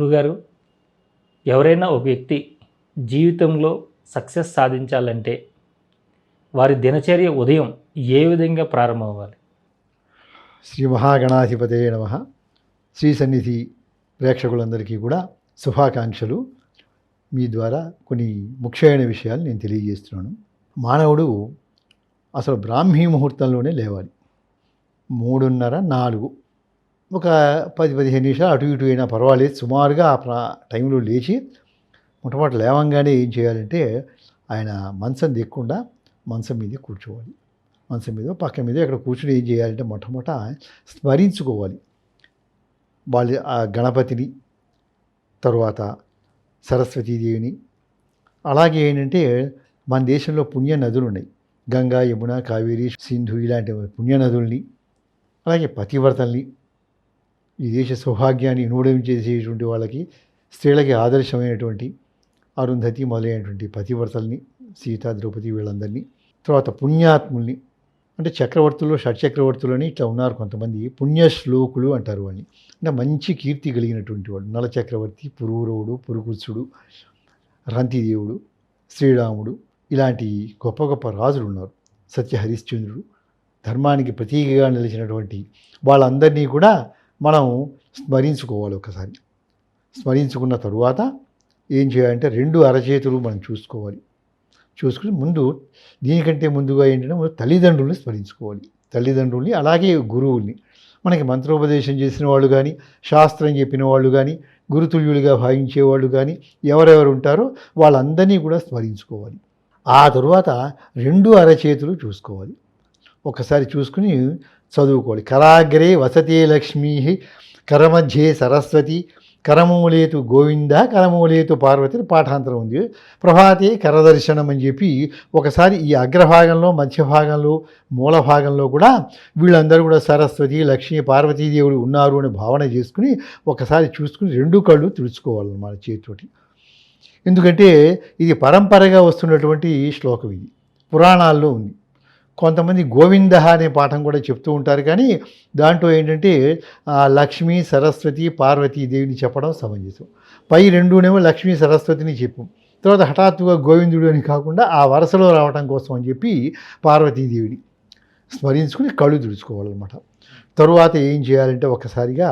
గురుగారు ఎవరైనా ఒక వ్యక్తి జీవితంలో సక్సెస్ సాధించాలంటే వారి దినచర్య ఉదయం ఏ విధంగా ప్రారంభం అవ్వాలి శ్రీ మహాగణాధిపతే నమ. శ్రీ సన్నిధి ప్రేక్షకులందరికీ కూడా శుభాకాంక్షలు. మీ ద్వారా కొన్ని ముఖ్యమైన విషయాలు నేను తెలియజేస్తున్నాను. మానవుడు అసలు బ్రాహ్మీ ముహూర్తంలోనే లేవాలి. మూడున్నర నాలుగు. ఒక పది పదిహేను నిమిషాలు అటు ఇటు అయినా పర్వాలేదు. సుమారుగా ఆ టైంలో లేచి మొట్టమొదటి లేవంగానే ఏం చేయాలంటే ఆయన మంచం దిక్కుండా మంచం మీద కూర్చోవాలి. మంచం మీద పక్క మీద ఇక్కడ కూర్చుని ఏం చేయాలంటే మొట్టమొదట స్మరించుకోవాలి. వాళ్ళ ఆ గణపతిని తరువాత సరస్వతీదేవిని. అలాగే ఏంటంటే మన దేశంలో పుణ్య నదులు ఉన్నాయి. గంగా యమున కావేరి సింధు ఇలాంటి పుణ్య నదుల్ని అలాగే పతివ్రతల్ని ఈ దేశ సౌభాగ్యాన్ని నూడం చేసేటువంటి వాళ్ళకి స్త్రీలకి ఆదర్శమైనటువంటి అరుంధతి మొదలైనటువంటి పతివ్రతల్ని సీత ద్రౌపది వీళ్ళందరినీ తర్వాత పుణ్యాత్ముల్ని అంటే చక్రవర్తులు షట్చక్రవర్తులని ఇట్లా ఉన్నారు కొంతమంది పుణ్యశ్లోకులు అంటారు వాళ్ళని. అంటే మంచి కీర్తి కలిగినటువంటి వాడు. నలచక్రవర్తి పురూరవుడు పురుకుత్సుడు రంతిదేవుడు శ్రీరాముడు ఇలాంటి గొప్ప గొప్ప రాజులు ఉన్నారు. సత్య హరిశ్చంద్రుడు ధర్మానికి ప్రతీకగా నిలిచినటువంటి వాళ్ళందరినీ కూడా మనం స్మరించుకోవాలి ఒకసారి. స్మరించుకున్న తరువాత ఏం చేయాలంటే రెండు అరచేతులు మనం చూసుకోవాలి. చూసుకుని ముందు దీనికంటే ముందుగా ఏంటంటే మనం తల్లిదండ్రుల్ని స్మరించుకోవాలి. తల్లిదండ్రుల్ని అలాగే గురువుల్ని. మనకి మంత్రోపదేశం చేసిన వాళ్ళు కానీ శాస్త్రం చెప్పిన వాళ్ళు కానీ గురుతుల్యులుగా భావించే వాళ్ళు కానీ ఎవరెవరు ఉంటారో వాళ్ళందరినీ కూడా స్మరించుకోవాలి. ఆ తరువాత రెండు అరచేతులు చూసుకోవాలి. ఒకసారి చూసుకుని చదువుకోవాలి. కరాగ్రే వసతే లక్ష్మీ కరమధ్యే సరస్వతి కరమూలేతు గోవింద కరమూలేతు పార్వతి పాఠాంతరం ఉంది. ప్రభాతే కరదర్శనం అని చెప్పి ఒకసారి ఈ అగ్రభాగంలో మధ్య భాగంలో మూల భాగంలో కూడా వీళ్ళందరూ కూడా సరస్వతి లక్ష్మీ పార్వతీదేవుడు ఉన్నారు అని భావన చేసుకుని ఒకసారి చూసుకుని రెండు కళ్ళు తుడుచుకోవాలన్నమాట చేతితోటి. ఎందుకంటే ఇది పరంపరగా వస్తున్నటువంటి శ్లోకం ఇది. పురాణాల్లో ఉంది. కొంతమంది గోవింద అనే పాఠం కూడా చెప్తూ ఉంటారు. కానీ దాంట్లో ఏంటంటే లక్ష్మి లక్ష్మీ సరస్వతి పార్వతీదేవిని చెప్పడం సమంజసం. పై రెండునేమో లక్ష్మీ సరస్వతిని చెప్పు. తర్వాత హఠాత్తుగా గోవిందుడు అని కాకుండా ఆ వరుసలో రావడం కోసం అని చెప్పి పార్వతీదేవిని స్మరించుకుని కళ్ళు తుడుచుకోవాలన్నమాట. తరువాత ఏం చేయాలంటే ఒకసారిగా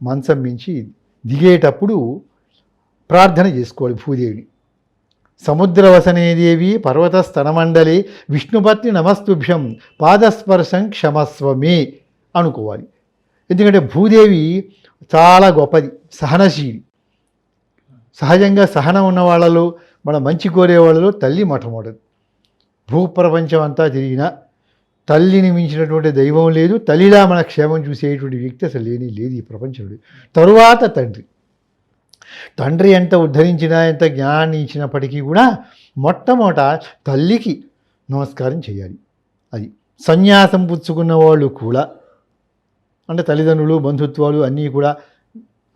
మంచం మించి దిగేటప్పుడు ప్రార్థన చేసుకోవాలి భూదేవిని. సముద్రవసనేదేవి పర్వతస్తనమండలి విష్ణుపత్ని నమస్తుభ్యం పాదస్పర్శం క్షమస్వమే అనుకోవాలి. ఎందుకంటే భూదేవి చాలా గొప్పది సహనశీలి. సహజంగా సహనం ఉన్న వాళ్ళలో మన మంచి కోరే వాళ్ళలో తల్లి మొట్టమొదటి. భూప్రపంచం అంతా తిరిగినా తల్లిని మించినటువంటి దైవం లేదు తల్లిలా మన క్షేమం చూసేటువంటి వ్యక్తి అసలు లేని లేదు ఈ ప్రపంచంలో. తరువాత తండ్రి. తండ్రి ఎంత ఉద్ధరించినా ఎంత జ్ఞానాన్ని ఇచ్చినప్పటికీ కూడా మొట్టమొదట తల్లికి నమస్కారం చేయాలి. అది సన్యాసం పుచ్చుకున్న వాళ్ళు కూడా అంటే తల్లిదండ్రులు బంధుత్వాలు అన్నీ కూడా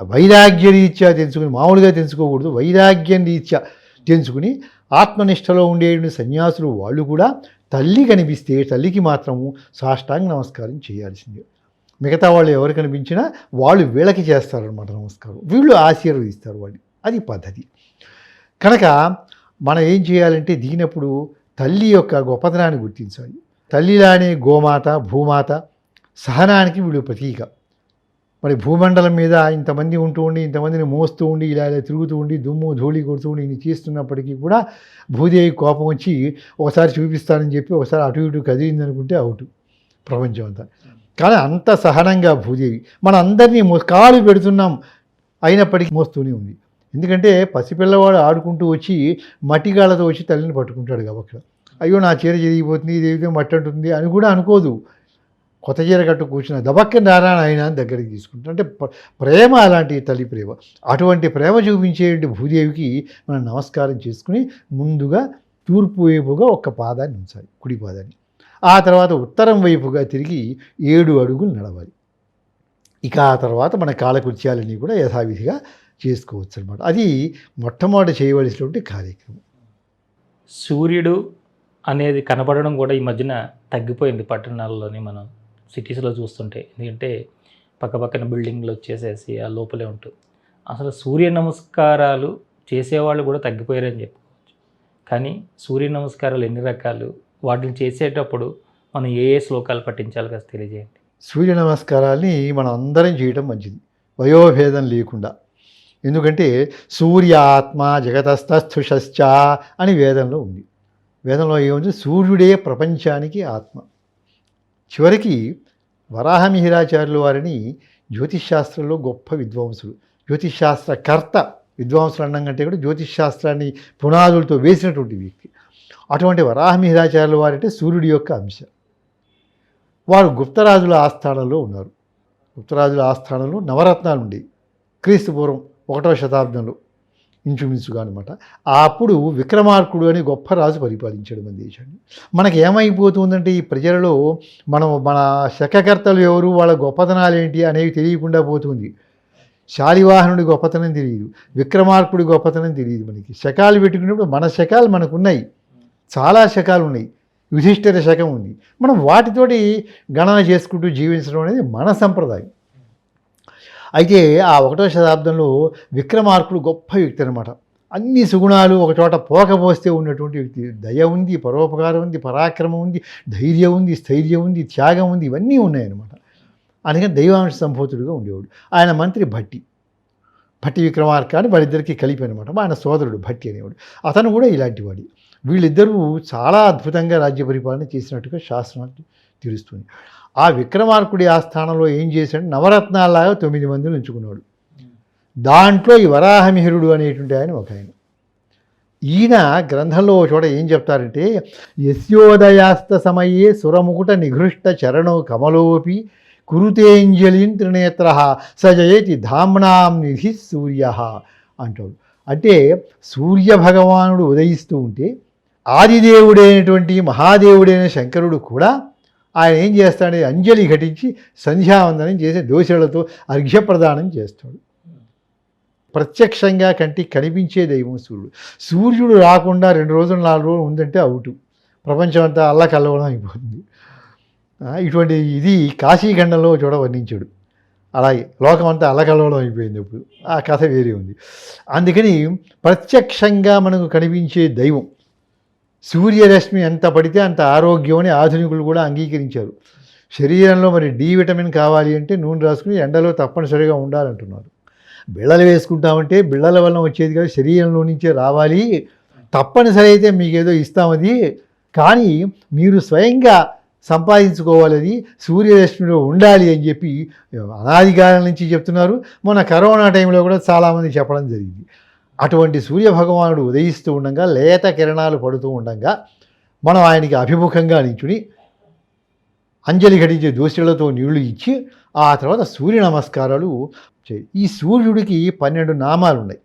వైరాగ్య రీత్యా తెలుసుకుని మామూలుగా తెలుసుకోకూడదు వైరాగ్యం రీత్యా తెలుసుకుని ఆత్మనిష్టలో ఉండేటువంటి సన్యాసులు వాళ్ళు కూడా తల్లి కనిపిస్తే తల్లికి మాత్రము సాష్టాంగ నమస్కారం చేయాల్సిందే. మిగతా వాళ్ళు ఎవరు కనిపించినా వాళ్ళు వీళ్ళకి చేస్తారనమాట నమస్కారం. వీళ్ళు ఆశీర్వదిస్తారు వాళ్ళు. అది పద్ధతి. కనుక మనం ఏం చేయాలంటే దిగినప్పుడు తల్లి యొక్క గొప్పతనాన్ని గుర్తించాలి. తల్లిలానే గోమాత భూమాత సహనానికి వీళ్ళు ప్రతీక. మరి భూమండలం మీద ఇంతమంది ఉంటూ ఉండి ఇంతమందిని మోస్తూ ఉండి ఇలా ఇలా తిరుగుతూ ఉండి దుమ్ము ధూళి కొడుతూ ఉండి ఇన్ని చేస్తున్నప్పటికీ కూడా భూదేవి కోపం వచ్చి ఒకసారి చూపిస్తానని చెప్పి ఒకసారి అటు ఇటు కదిలింది అనుకుంటే అవుట్. ప్రపంచం అంతా కానీ అంత సహనంగా భూదేవి. మన అందరినీ మో కాలు పెడుతున్నాం అయినప్పటికీ మోస్తూనే ఉంది. ఎందుకంటే పసిపిల్లవాడు ఆడుకుంటూ వచ్చి మటిగాళ్ళతో వచ్చి తల్లిని పట్టుకుంటాడు కాబట్టి అయ్యో నా చీర చెరిగిపోతుంది ఇదేవిధంగా మట్టి అంటుంది అని కూడా అనుకోదు. కొత్త చీర కట్టు కూర్చున్న దబక్క నారాయణ ఆయన దగ్గరికి తీసుకుంటాం అంటే ప్రేమ అలాంటి తల్లి ప్రేమ. అటువంటి ప్రేమ చూపించేటువంటి భూదేవికి మనం నమస్కారం చేసుకుని ముందుగా తూర్పు వైపుగా ఒక్క పాదాన్ని ఉంచాలి. కుడి పాదాన్ని. ఆ తర్వాత ఉత్తరం వైపుగా తిరిగి ఏడు అడుగులు నడవాలి. ఇక ఆ తర్వాత మన కాలకృత్యాలన్నీ కూడా యథావిధిగా చేసుకోవచ్చు అనమాట అది మొట్టమొదటి చేయవలసినటువంటి కార్యక్రమం. సూర్యుడు అనేది కనపడడం కూడా ఈ మధ్యన తగ్గిపోయింది పట్టణాల్లోని మనం సిటీస్లో చూస్తుంటే. ఎందుకంటే పక్కపక్కన బిల్డింగ్లు వచ్చేసేసి ఆ లోపలే ఉంటుంది అసలు సూర్య నమస్కారాలు చేసేవాళ్ళు కూడా తగ్గిపోయారని చెప్పుకోవచ్చు. కానీ సూర్య నమస్కారాలు ఎన్ని రకాలు? వాటిని చేసేటప్పుడు మనం ఏ ఏ శ్లోకాలు పఠించాలి కదా తెలియజేయండి. సూర్య నమస్కారాల్ని మనం అందరం చేయటం మంచిది. వయోభేదం లేకుండా. ఎందుకంటే సూర్య ఆత్మ జగతస్థస్థుషశ్చ అని వేదంలో ఉంది. వేదంలో ఏముంది? సూర్యుడే ప్రపంచానికి ఆత్మ. చివరికి వరాహమిహిరాచార్యులు వారిని జ్యోతిష్శాస్త్రంలో గొప్ప విద్వాంసులు. జ్యోతిష్శాస్త్ర కర్త విద్వాంసులు అన్నం కంటే కూడా జ్యోతిష్శాస్త్రాన్ని పునాదులతో వేసినటువంటి వ్యక్తి. అటువంటి వరాహమిహిరాచార్యుల వారంటే సూర్యుడి యొక్క అంశ. వారు గుప్తరాజుల ఆస్థానంలో ఉన్నారు. గుప్తరాజుల ఆస్థానంలో నవరత్నాలు ఉండేవి క్రీస్తు పూర్వం ఒకటవ శతాబ్దంలో ఇంచుమించుగా అనమాట అప్పుడు విక్రమార్కుడు అని గొప్ప రాజు పరిపాలించాడు మన దేశాన్ని. మనకి ఏమైపోతుందంటే ఈ ప్రజలలో మనం మన శకకర్తలు ఎవరు వాళ్ళ గొప్పతనాలు ఏంటి అనేవి తెలియకుండా పోతుంది. శాలివాహనుడి గొప్పతనం తెలియదు. విక్రమార్కుడి గొప్పతనం తెలియదు మనకి. శకాలు పెట్టుకున్నప్పుడు మన శకాలు మనకు ఉన్నాయి చాలా శకాలు ఉన్నాయి. యుధిష్ఠిర శకం ఉంది. మనం వాటితోటి గణన చేసుకుంటూ జీవించడం అనేది మన సంప్రదాయం. అయితే ఆ ఒకటో శతాబ్దంలో విక్రమార్కుడు గొప్ప వ్యక్తి అనమాట అన్ని సుగుణాలు ఒక చోట పోకపోస్తే ఉన్నటువంటి వ్యక్తి. దయ ఉంది పరోపకారం ఉంది పరాక్రమం ఉంది ధైర్యం ఉంది స్థైర్యం ఉంది త్యాగం ఉంది ఇవన్నీ ఉన్నాయన్నమాట. అందుకని దైవాంశ సంభూతుడుగా ఉండేవాడు. ఆయన మంత్రి భట్టి. భట్టి విక్రమార్క అని వాళ్ళిద్దరికీ కలిపి అనమాట ఆయన సోదరుడు భట్టి అనేవాడు. అతను కూడా ఇలాంటి వాడి. వీళ్ళిద్దరూ చాలా అద్భుతంగా రాజ్య పరిపాలన చేసినట్టుగా శాస్త్రం తెలుస్తుంది. ఆ విక్రమార్కుడి ఆ స్థానంలో ఏం చేశాడు? నవరత్నాలాగా తొమ్మిది మందిని ఉంచుకున్నాడు దాంట్లో ఈ వరాహమిహిరుడు అనేటువంటి ఆయన ఒక ఆయన. ఈయన గ్రంథంలో చోట ఏం చెప్తారంటే యస్యోదయాస్త సమయే సురముకుట నిఘృష్ట చరణో కమలోపి కురుతేంజలిన్ త్రినేత్ర సజయతి ధామ్నాం నిధి సూర్య అంటాడు. అంటే సూర్య భగవానుడు ఉదయిస్తూ ఉంటే ఆదిదేవుడైనటువంటి మహాదేవుడైన శంకరుడు కూడా ఆయన ఏం చేస్తాడు? అంజలి ఘటించి సంధ్యావందనం చేసి దోషులతో అర్ఘ్యప్రదానం చేస్తాడు. ప్రత్యక్షంగా కంటికి కనిపించే దైవం సూర్యుడు. సూర్యుడు రాకుండా రెండు రోజులు నాలుగు రోజులు ఉందంటే అవుటు. ప్రపంచం అంతా అల్లకల్లవడం అయిపోతుంది ఇటువంటి ఇది కాశీఖండంలో చూడ వర్ణించాడు. అలాగే లోకం అంతా అలకలవడం అయిపోయింది ఇప్పుడు. ఆ కథ వేరే ఉంది. అందుకని ప్రత్యక్షంగా మనకు కనిపించే దైవం సూర్యరశ్మి ఎంత పడితే అంత ఆరోగ్యం అని ఆధునికులు కూడా అంగీకరించారు. శరీరంలో మరి డి విటమిన్ కావాలి అంటే నూనె రాసుకుని ఎండలో తప్పనిసరిగా ఉండాలంటున్నారు. బిళ్ళలు వేసుకుంటామంటే బిళ్ళల వల్ల వచ్చేది కాదు శరీరంలో నుంచే రావాలి. తప్పనిసరి అయితే మీకు ఏదో ఇస్తామది కానీ మీరు స్వయంగా సంపాదించుకోవాలి అది సూర్యరశ్మిలో ఉండాలి అని చెప్పి అనాధికారం నుంచి చెప్తున్నారు. మొన్న కరోనా టైంలో కూడా చాలామంది చెప్పడం జరిగింది. అటువంటి సూర్య భగవానుడు ఉదయిస్తూ ఉండగా లేత కిరణాలు పడుతూ ఉండగా మనం ఆయనకి అభిముఖంగా నించుని అంజలి ఘటించే దోషులతో నీళ్ళు ఇచ్చి ఆ తర్వాత సూర్య నమస్కారాలు చేయి. ఈ సూర్యుడికి పన్నెండు నామాలు ఉన్నాయి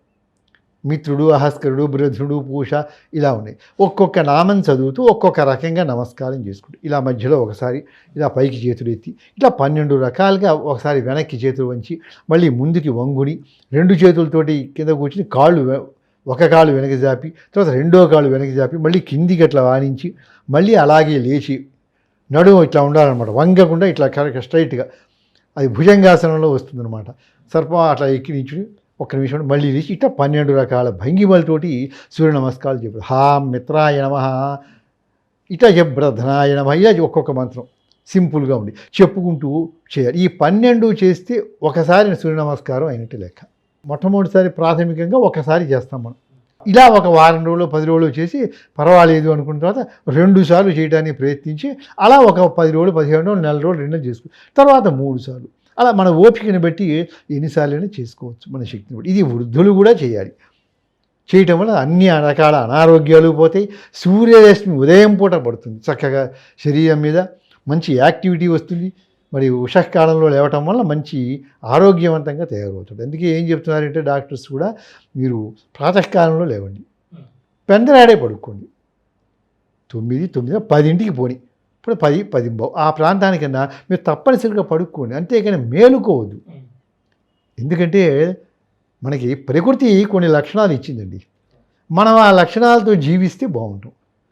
మిత్రుడు అహస్కరుడు బృధుడు పూష ఇలా ఉన్నాయి. ఒక్కొక్క నామం చదువుతూ ఒక్కొక్క రకంగా నమస్కారం చేసుకుంటూ ఇలా మధ్యలో ఒకసారి ఇలా పైకి చేతులు ఎత్తి ఇట్లా పన్నెండు రకాలుగా ఒకసారి వెనక్కి చేతులు వంచి మళ్ళీ ముందుకి వంగుని రెండు చేతులతోటి కింద కూర్చుని కాళ్ళు ఒక కాళ్ళు వెనక జాపి తర్వాత రెండో కాళ్ళు వెనక జాపి మళ్ళీ కిందికి అట్లా వాణించి మళ్ళీ అలాగే లేచి నడుము ఇట్లా ఉండాలన్నమాట. వంగకుండా ఇట్లా కరెక్ట్ స్ట్రైట్గా. అది భుజంగాసనంలో వస్తుందన్నమాట. సర్పం అట్లా ఎక్కి నించుని ఒక్క నిమిషం మళ్ళీ లేచి ఇట్లా పన్నెండు రకాల భంగిమలతోటి సూర్య నమస్కారాలు చెప్పారు హా మిత్రాయ నమ. ఇట్లా చెప్ప్రధనాయ నమ. ఇలా ఒక్కొక్క మంత్రం. సింపుల్గా ఉంది చెప్పుకుంటూ చేయాలి. ఈ పన్నెండు చేస్తే ఒకసారి సూర్య నమస్కారం అయినట్టు లెక్క. మొట్టమొదటిసారి ప్రాథమికంగా ఒకసారి చేస్తాం మనం. ఇలా ఒక వారం రోజులు పది రోజులు చేసి పర్వాలేదు అనుకున్న తర్వాత రెండు సార్లు చేయడానికి ప్రయత్నించి అలా ఒక పది రోజులు పదిహేను రోజులు నెల రోజులు రెండు చేసుకు. తర్వాత మూడు సార్లు. అలా మన ఓపికని బట్టి ఎన్నిసార్లైనా చేసుకోవచ్చు మన శక్తిని బట్టి. ఇది వృద్ధులు కూడా చేయాలి. చేయటం వల్ల అన్ని రకాల అనారోగ్యాలు పోతాయి. సూర్యరశ్మి ఉదయం పూట పడుతుంది. చక్కగా శరీరం మీద మంచి యాక్టివిటీ వస్తుంది. మరి ఉషకాలంలో లేవటం వల్ల మంచి ఆరోగ్యవంతంగా తయారవుతుంది అందుకే ఏం చెప్తున్నారంటే డాక్టర్స్ కూడా మీరు ప్రాతకాలంలో లేవండి. పెందరాడే పడుకోండి. తొమ్మిది తొమ్మిది పదింటికి పోని. ఇప్పుడు పది పది ఆ ప్రాంతానికన్నా మీరు తప్పనిసరిగా పడుకోండి. అంతేకాని మేలుకోవద్దు. ఎందుకంటే మనకి ప్రకృతి కొన్ని లక్షణాలు ఇచ్చిందండి. మనం ఆ లక్షణాలతో జీవిస్తే బాగుంటాం.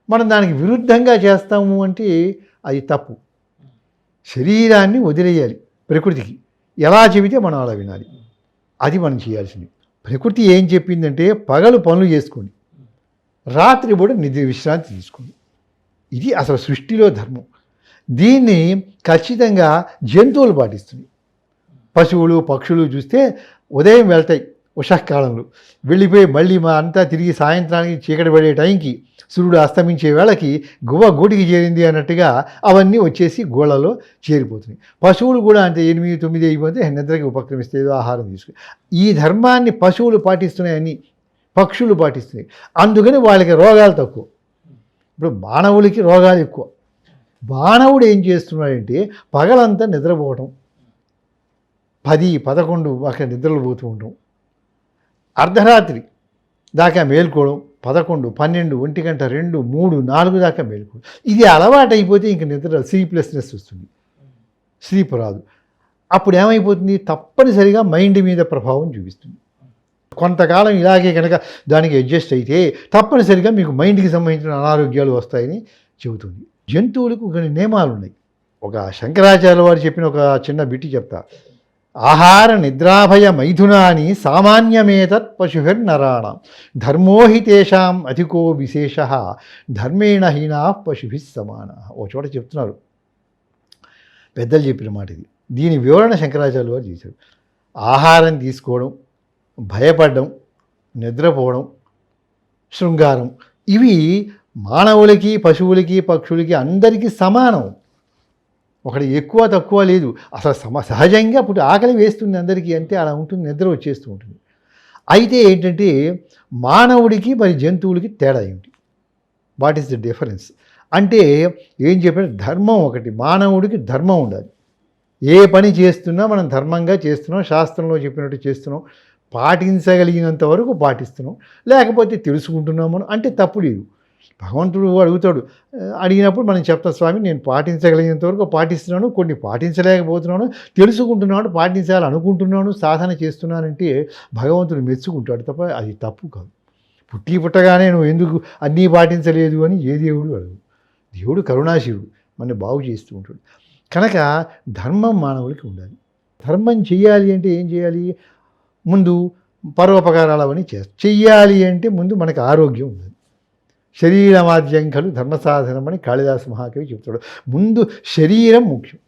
మనం దానికి విరుద్ధంగా చేస్తాము అంటే అది తప్పు. శరీరాన్ని వదిలేయాలి ప్రకృతికి. ఎలా చెబితే మనం అలా వినాలి. అది మనం చేయాల్సింది. ప్రకృతి ఏం చెప్పిందంటే పగలు పనులు చేసుకోండి. రాత్రి కూడా నిద్ర విశ్రాంతి తీసుకోండి. ఇది అసలు సృష్టిలో ధర్మం. దీన్ని ఖచ్చితంగా జంతువులు పాటిస్తుంది పశువులు పక్షులు చూస్తే ఉదయం వెళ్తాయి ఉషాకాలంలో. వెళ్ళిపోయి మళ్ళీ మా అంతా తిరిగి సాయంత్రానికి చీకటి పడే టైంకి సూర్యుడు అస్తమించే వేళకి గువ్వ గూటికి చేరింది అన్నట్టుగా అవన్నీ వచ్చేసి గోళలో చేరిపోతున్నాయి. పశువులు కూడా అంటే ఎనిమిది తొమ్మిది అయిపోతే నిద్రకి ఉపక్రమిస్తే ఆహారం తీసుకుని. ఈ ధర్మాన్ని పశువులు పాటిస్తున్నాయని పక్షులు పాటిస్తున్నాయి. అందుకని వాళ్ళకి రోగాలు తక్కువ. ఇప్పుడు మానవులకి రోగాలు ఎక్కువ. మానవుడు ఏం చేస్తున్నాడంటే పగలంతా నిద్రపోవటం. పది పదకొండు అక్కడ నిద్రలు పోతూ ఉండటం. అర్ధరాత్రి దాకా మేల్కోవడం పదకొండు పన్నెండు ఒంటి గంట రెండు మూడు నాలుగు దాకా మేల్కోవడం. ఇది అలవాటు అయిపోతే ఇంక నిద్ర స్లీప్లెస్నెస్ వస్తుంది. స్లీప్ రాదు. అప్పుడు ఏమైపోతుంది? తప్పనిసరిగా మైండ్ మీద ప్రభావం చూపిస్తుంది. కొంతకాలం ఇలాగే కనుక దానికి అడ్జస్ట్ అయితే తప్పనిసరిగా మీకు మైండ్కి సంబంధించిన అనారోగ్యాలు వస్తాయని చెబుతుంది. జంతువులకు కొన్ని నియమాలు ఉన్నాయి ఒక శంకరాచార్య వారు చెప్పిన ఒక చిన్న బిట్టి చెప్తా. ఆహార నిద్రాభయ మైథునాని సామాన్యమేతత్ పశుభిర్నరాణం. ధర్మోహి తేషాం అధికో విశేష. ధర్మేణ హీనా పశుభి సమాన. ఓ చోట చెప్తున్నారు. పెద్దలు చెప్పిన మాట ఇది దీని వివరణ శంకరాచార్య వారు చేశారు. ఆహారం తీసుకోవడం భయపడడం నిద్రపోవడం శృంగారం. ఇవి మానవులకి పశువులకి పక్షులకి అందరికీ సమానం. ఒకటి ఎక్కువ తక్కువ లేదు. అసలు సమ సహజంగా ఇప్పుడు ఆకలి వేస్తుంది అందరికీ అంటే అలా ఉంటుంది నిద్ర వచ్చేస్తూ ఉంటుంది. అయితే ఏంటంటే మానవుడికి మరి జంతువులకి తేడా ఏమిటి? What is the difference? అంటే ఏం చెప్పిన ధర్మం ఒకటి మానవుడికి ధర్మం ఉండాలి. ఏ పని చేస్తున్నా మనం ధర్మంగా చేస్తున్నాం శాస్త్రంలో చెప్పినట్టు చేస్తున్నాం. పాటించగలిగినంత వరకు పాటిస్తున్నాం. లేకపోతే తెలుసుకుంటున్నాం మనం అంటే తప్పు లేదు భగవంతుడు అడుగుతాడు అడిగినప్పుడు మనం చెప్తాం స్వామి నేను పాటించగలిగినంత వరకు పాటిస్తున్నాను కొన్ని పాటించలేకపోతున్నాను తెలుసుకుంటున్నాను పాటించాలనుకుంటున్నాను సాధన చేస్తున్నానంటే భగవంతుడు మెచ్చుకుంటాడు తప్ప అది తప్పు కాదు. పుట్టి పుట్టగానే నువ్వు ఎందుకు అన్నీ పాటించలేదు అని ఏ దేవుడు అడుగు దేవుడు కరుణాశివుడు మన బాగు చేస్తూ ఉంటాడు. కనుక ధర్మం మానవుడికి ఉండాలి. ధర్మం చేయాలి అంటే ఏం చేయాలి? ముందు పరోపకారాలు అవన్నీ చేస్తాం చెయ్యాలి అంటే ముందు మనకు ఆరోగ్యం ఉంది శరీరమాద్యంకలు ధర్మ సాధనం అని కాళిదాసు మహాకవి చెప్తాడు. ముందు శరీరం ముఖ్యం.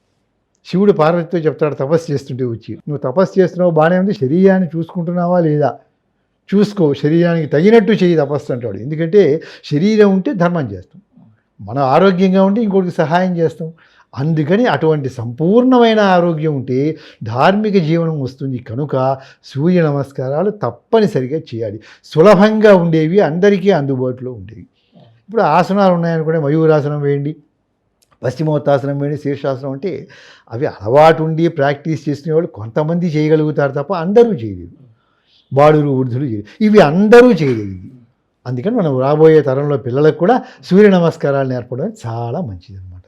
శివుడు పార్వతితో చెప్తాడు తపస్సు చేస్తుంటే వచ్చి నువ్వు తపస్సు చేస్తున్నావు బాగానే ఉంది శరీరాన్ని చూసుకుంటున్నావా లేదా? చూసుకో శరీరానికి తగినట్టు చేయి తపస్సు అంటాడు. ఎందుకంటే శరీరం ఉంటే ధర్మం చేస్తాం. మనం ఆరోగ్యంగా ఉంటే ఇంకోటికి సహాయం చేస్తాం. అందుకని అటువంటి సంపూర్ణమైన ఆరోగ్యం ఉంటే ధార్మిక జీవనం వస్తుంది. కనుక సూర్య నమస్కారాలు తప్పనిసరిగా చేయాలి. సులభంగా ఉండేవి అందరికీ అందుబాటులో ఉండేవి. ఇప్పుడు ఆసనాలు ఉన్నాయనుకోండి మయూరాసనం వేయండి. పశ్చిమోత్తాసనం వేయండి. శీర్షాసనం అంటే అవి అలవాటు ఉండి ప్రాక్టీస్ చేసిన వాళ్ళు కొంతమంది చేయగలుగుతారు తప్ప అందరూ చేయలేరు బాడులు వృద్ధులు చేయలేరు ఇవి అందరూ చేయలేదు. అందుకని మనం రాబోయే తరంలో పిల్లలకు కూడా సూర్య నమస్కారాలు నేర్పడం చాలా మంచిది అనమాట